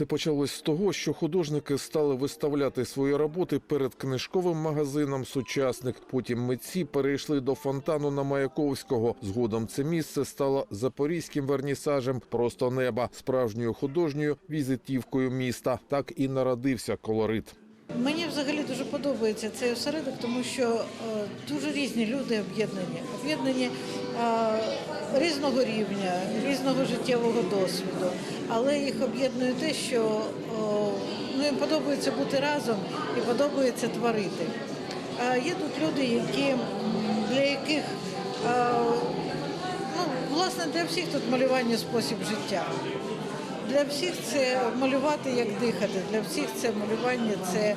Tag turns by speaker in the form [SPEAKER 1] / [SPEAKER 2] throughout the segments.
[SPEAKER 1] Все почалось з того, що художники стали виставляти свої роботи перед книжковим магазином Сучасник. Потім митці перейшли до фонтану на Маяковського. Згодом це місце стало запорізьким вернісажем просто неба, справжньою художньою візитівкою міста. Так і народився колорит.
[SPEAKER 2] Мені взагалі дуже подобається цей осередок, тому що е, дуже різні люди об'єднані, об'єднані різного рівня, різного життєвого досвіду. Але їх об'єднує те, що ну, їм подобається бути разом і подобається творити. Є тут люди, які для яких ну, власне для всіх тут малювання спосіб життя. Для всіх це малювати як дихати. Для всіх це малювання це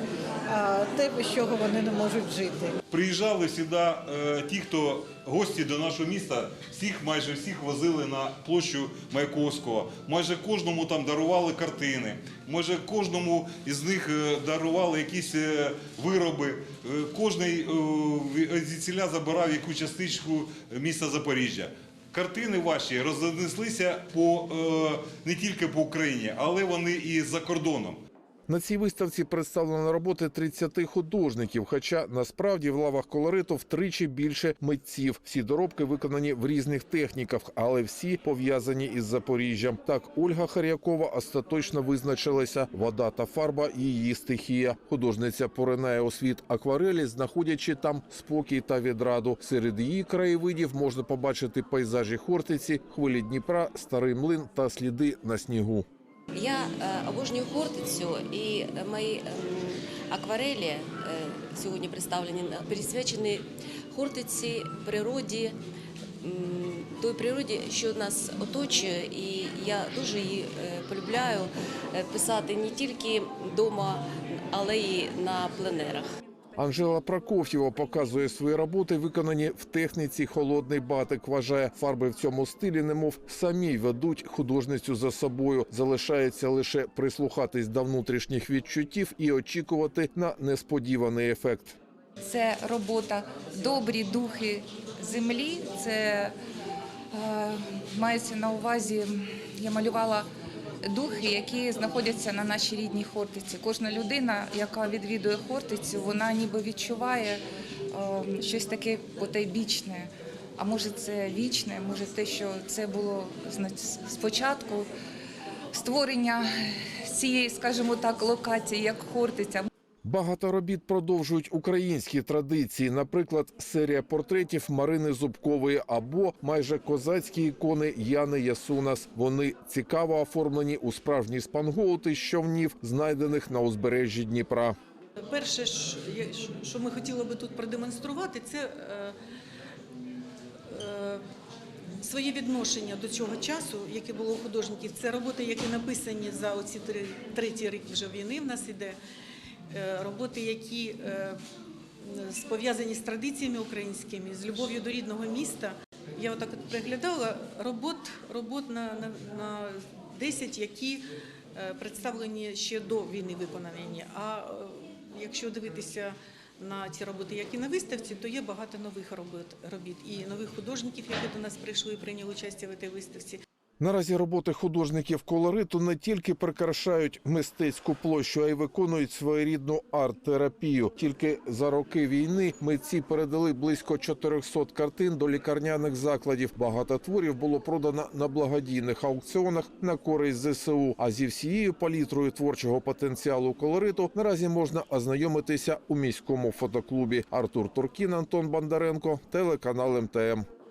[SPEAKER 2] те, без чого вони не можуть жити.
[SPEAKER 3] Приїжджали сюди е, ті, хто гості до нашого міста, всіх майже всіх возили на площу Маяковського. Майже кожному там дарували картини. Майже кожному із них е, дарували якісь е, вироби. Кожний е, звідсіля забирав яку частичку міста Запоріжжя. Картини ваші рознеслися по е, не тільки по Україні, але вони і за кордоном.
[SPEAKER 1] На цій виставці представлено роботи 30 художників. Хоча насправді в лавах колориту втричі більше митців. Всі доробки виконані в різних техніках, але всі пов'язані із Запоріжжям. Так, Ольга Хар'якова остаточно визначилася. Вода та фарба її стихія. Художниця поринає у світ акварелі, знаходячи там спокій та відраду. Серед її краєвидів можна побачити пейзажі Хортиці, хвилі Дніпра, старий млин та сліди на снігу.
[SPEAKER 4] Я е, обожнюю Хортицю і мої ем, акварелі е, сьогодні представлені присвячені Хортиці, природі, той природі, що нас оточує, і я дуже її е, полюбляю е, писати не тільки вдома, але й на пленерах.
[SPEAKER 1] Анжела Прокоф'єва показує свої роботи, виконані в техніці холодний батик. Вважає, фарби в цьому стилі, немов самі ведуть художницю за собою. Залишається лише прислухатись до внутрішніх відчуттів і очікувати на несподіваний ефект.
[SPEAKER 5] Це робота добрі духи землі. Це е, мається на увазі, я малювала духи, які знаходяться на нашій рідній Хортиці. Кожна людина, яка відвідує Хортицю, вона ніби відчуває е, щось таке потайбічне. А може це вічне, може те, що це було спочатку створення цієї, скажімо так, локації, як Хортиця.
[SPEAKER 1] Багато робіт продовжують українські традиції, наприклад, серія портретів Марини Зубкової або майже козацькі ікони Яни Ясунас. Вони цікаво оформлені у справжні спангоути з човнів, знайдених на узбережжі Дніпра.
[SPEAKER 6] Перше, що ми хотіли би тут продемонструвати, це е, е, своє відношення до цього часу, яке було у художників. Це роботи, які написані за оці три, третій рік вже війни в нас іде. Е, роботи, які е, пов'язані з традиціями українськими, з любов'ю до рідного міста. Я отак от приглядала робот, робот на, на, на 10, які е, представлені ще до війни виконані. А якщо дивитися на ці роботи, які на виставці, то є багато нових робот, робіт і нових художників, які до нас прийшли і прийняли участь в цій виставці.
[SPEAKER 1] Наразі роботи художників колориту не тільки прикрашають мистецьку площу, а й виконують своєрідну арт-терапію. Тільки за роки війни митці передали близько 400 картин до лікарняних закладів. Багато творів було продано на благодійних аукціонах на користь ЗСУ. А зі всією палітрою творчого потенціалу колориту наразі можна ознайомитися у міському фотоклубі. Артур Туркін, Антон Бондаренко, телеканал МТМ.